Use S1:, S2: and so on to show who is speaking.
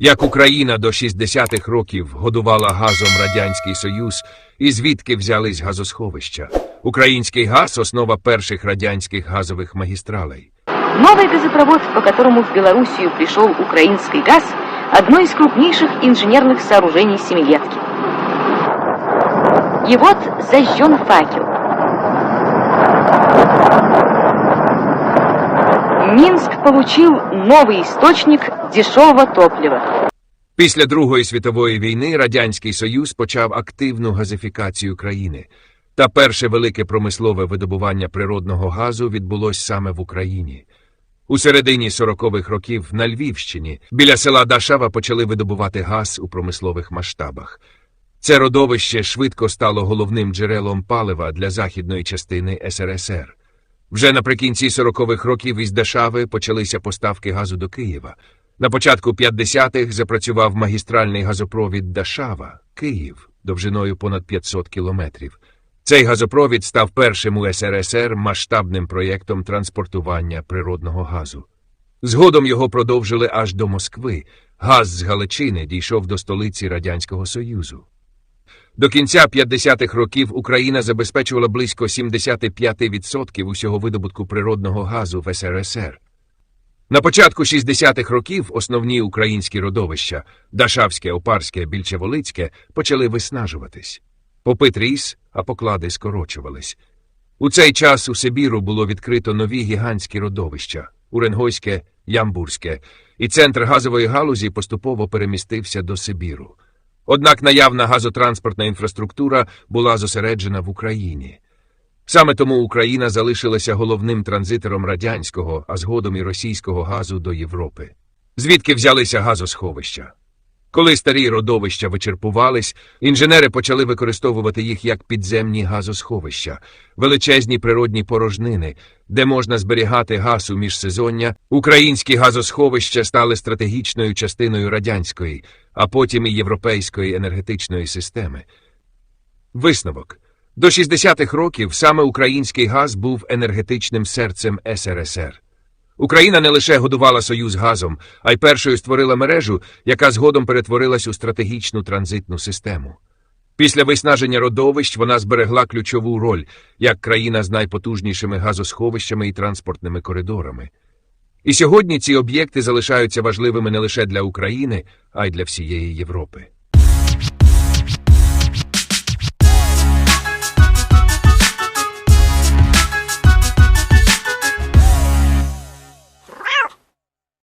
S1: Як Україна до 60-х років годувала газом Радянський Союз, і звідки взялись газосховища. Український газ основа перших радянських газових магістралей.
S2: Новый газопровод, по которому в Белоруссию пришел украинский газ, одно из крупнейших инженерных сооружений Семилетки. И вот зажжен факел. Минск получил новый источник дешевого топлива.
S1: Після Другої світової війни Радянський Союз почав активну газифікацію країни. Та перше велике промислове видобування природного газу відбулось саме в Україні. У середині 40-х років на Львівщині біля села Дашава почали видобувати газ у промислових масштабах. Це родовище швидко стало головним джерелом палива для західної частини СРСР. Вже наприкінці 40-х років із Дашави почалися поставки газу до Києва. На початку 50-х запрацював магістральний газопровід Дашава, Київ, довжиною понад 500 кілометрів. Цей газопровід став першим у СРСР масштабним проєктом транспортування природного газу. Згодом його продовжили аж до Москви. Газ з Галичини дійшов до столиці Радянського Союзу. До кінця 50-х років Україна забезпечувала близько 75% усього видобутку природного газу в СРСР. На початку 60-х років основні українські родовища Дашавське, Опарське, Більчеволицьке почали виснажуватись. Попит ріс, а поклади скорочувались. У цей час у Сибіру було відкрито нові гігантські родовища Уренгойське, Ямбурське, і центр газової галузі поступово перемістився до Сибіру. Однак наявна газотранспортна інфраструктура була зосереджена в Україні. Саме тому Україна залишилася головним транзитором радянського, а згодом і російського газу до Європи. Звідки взялися газосховища? Коли старі родовища вичерпувались, інженери почали використовувати їх як підземні газосховища, величезні природні порожнини, де можна зберігати газ у міжсезоння. Українські газосховища стали стратегічною частиною радянської, а потім і європейської енергетичної системи. Висновок. До 60-х років саме український газ був енергетичним серцем СРСР. Україна не лише годувала Союз газом, а й першою створила мережу, яка згодом перетворилась у стратегічну транзитну систему. Після виснаження родовищ вона зберегла ключову роль як країна з найпотужнішими газосховищами і транспортними коридорами. І сьогодні ці об'єкти залишаються важливими не лише для України, а й для всієї Європи.